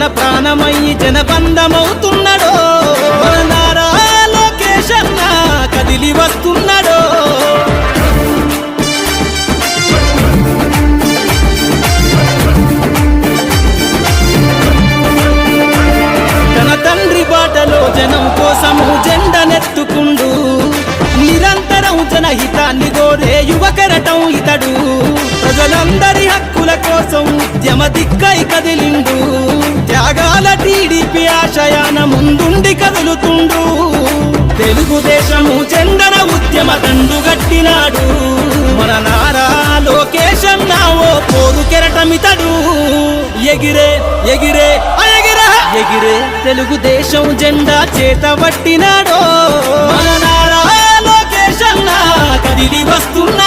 తన ప్రాణమయ్యి జనబంధమవుతున్నాడో. మన నారా లోకేష్ అన్న కదిలి వస్తున్నాడో. తన తండ్రి బాటలో జనం కోసము జెండనెత్తుకుండు. నిరంతరం జనహితాన్ని కోరే యువకరటం ఇతడు. ప్రజలందరి హక్కుల కోసం ఉద్యమ దిక్కై కదిలిండు. ఉద్యమ దండు గట్టినాడు మన నారా లోకేశన్న ఓ పోరు కెరటమితడు. ఎగిరే ఎగిరే ఎగిరే ఎగిరే తెలుగుదేశం జెండా చేతబట్టినాడో మన నారా లోకేశన్న కదిలి వస్తున్నా.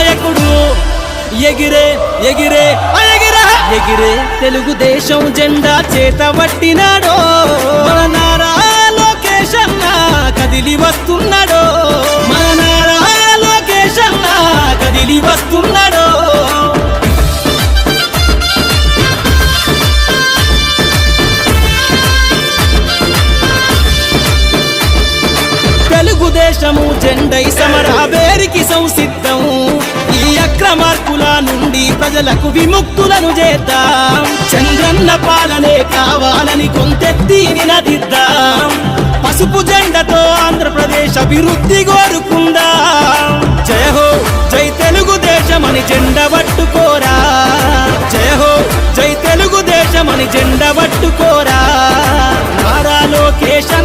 ఎగిరే ఎగిరే ఎగిరే. ఎగిరే తెలుగుదేశం జెండా చేతబట్టినాడో మన నారా లోకేష్ అన్న కదిలి వస్తున్నాడో. మన నారా లోకేష్ అన్న కదిలి వస్తున్నాడో. తెలుగుదేశము జెండై సమరావేరికి సంసిద్ధం. ఈ అక్రమార్కుల నుండి ప్రజలకు విముక్తులను చేద్దాం. చంద్రన్న పాలనే కావాలని కొంతెత్తి నినదిద్దాం. పసుపు జెండతో ఆంధ్రప్రదేశ్ అభివృద్ధి కోరుకుందాం. జయ హో జై తెలుగుదేశం అని జెండ పట్టుకోరా. జయ హో జై తెలుగుదేశం అని జెండ పట్టుకోరా. నారా లోకేశ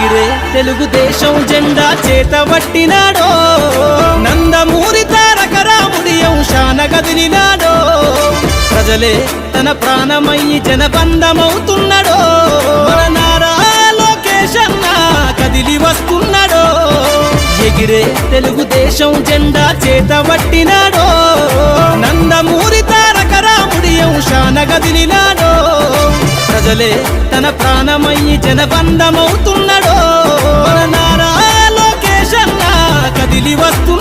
ఎగిరే తెలుగుదేశం జెండా చేతబట్టినాడో నందమూరి తారక రాముడి అంశాన గదిలినాడో ప్రజలే తన ప్రాణమయ్యి జనబంధమవుతున్నాడో. మన నారా లోకేష్ కదిలి వస్తున్నాడో. ఎగిరే తెలుగుదేశం జెండా చేతబట్టినాడో నందమూరి తారక రాముడి అంశాన గదిలినాడో ప్రజలే తన ప్రాణమయ్యి జనబంధమవుతున్నాడో నారా లోకేశన్న కదిలి వస్తు